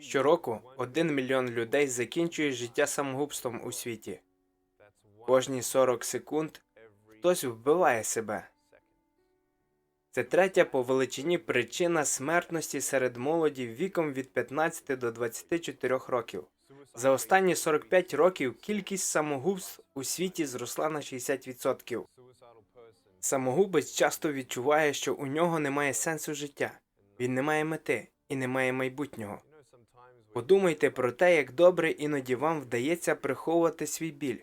Щороку один мільйон людей закінчує життя самогубством у світі. Кожні 40 секунд хтось вбиває себе. Це третя по величині причина смертності серед молоді віком від 15 до 24 років. За останні 45 років кількість самогубств у світі зросла на 60%. Самогубець часто відчуває, що у нього немає сенсу життя, він не має мети і не має майбутнього. Подумайте про те, як добре іноді вам вдається приховувати свій біль.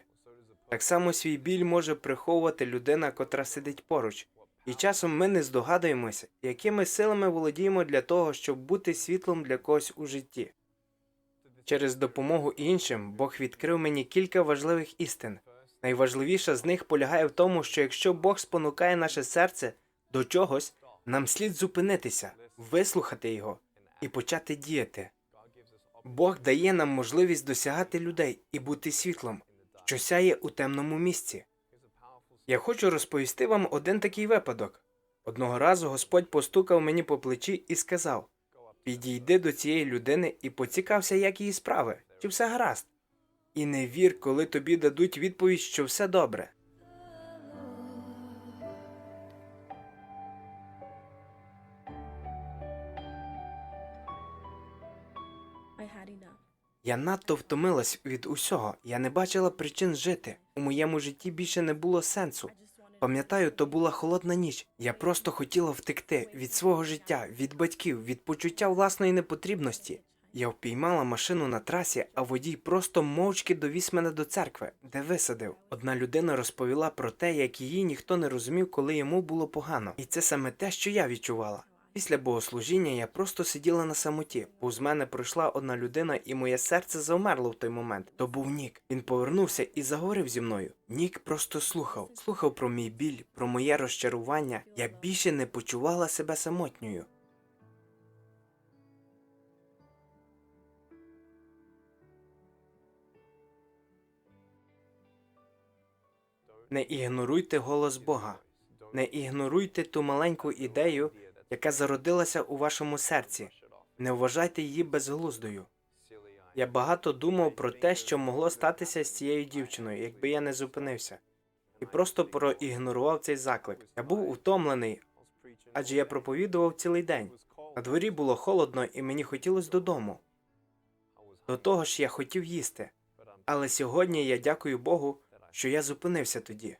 Так само свій біль може приховувати людина, котра сидить поруч. І часом ми не здогадуємося, якими силами володіємо для того, щоб бути світлом для когось у житті. Через допомогу іншим Бог відкрив мені кілька важливих істин. Найважливіша з них полягає в тому, що якщо Бог спонукає наше серце до чогось, нам слід зупинитися, вислухати його і почати діяти. Бог дає нам можливість досягати людей і бути світлом, що сяє у темному місці. Я хочу розповісти вам один такий випадок. Одного разу Господь постукав мені по плечі і сказав: Підійди до цієї людини і поцікався, як її справи, чи все гаразд. І не вір, коли тобі дадуть відповідь, що все добре. Я надто втомилась від усього. Я не бачила причин жити. У моєму житті більше не було сенсу. Пам'ятаю, то була холодна ніч. Я просто хотіла втекти від свого життя, від батьків, від почуття власної непотрібності. Я впіймала машину на трасі, а водій просто мовчки довіз мене до церкви, де висадив. Одна людина розповіла про те, як її ніхто не розумів, коли йому було погано. І це саме те, що я відчувала. Після богослужіння я просто сиділа на самоті. Повз мене пройшла одна людина, і моє серце завмерло в той момент. То був Нік. Він повернувся і заговорив зі мною. Нік просто слухав, слухав про мій біль, про моє розчарування. Я більше не почувала себе самотньою. Не ігноруйте голос Бога. Не ігноруйте ту маленьку ідею, яка зародилася у вашому серці. Не вважайте її безглуздою. Я багато думав про те, що могло статися з цією дівчиною, якби я не зупинився, і просто проігнорував цей заклик. Я був утомлений, адже я проповідував цілий день. На дворі було холодно, і мені хотілося додому. До того ж, я хотів їсти. Але сьогодні я дякую Богу, що я зупинився тоді.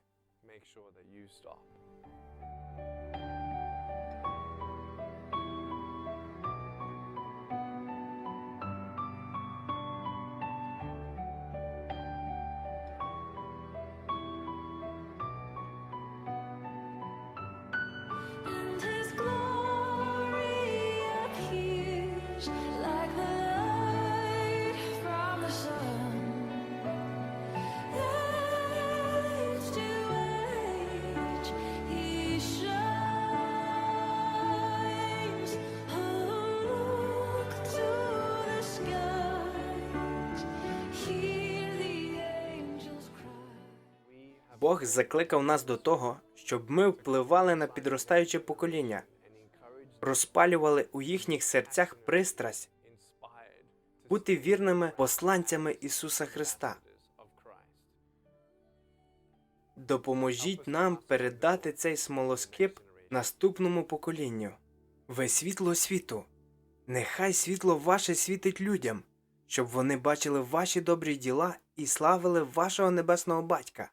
Бог закликав нас до того, щоб ми впливали на підростаюче покоління, розпалювали у їхніх серцях пристрасть, бути вірними посланцями Ісуса Христа. Допоможіть нам передати цей смолоскип наступному поколінню. Ви світло світу. Нехай світло ваше світить людям, щоб вони бачили ваші добрі діла і славили вашого небесного батька.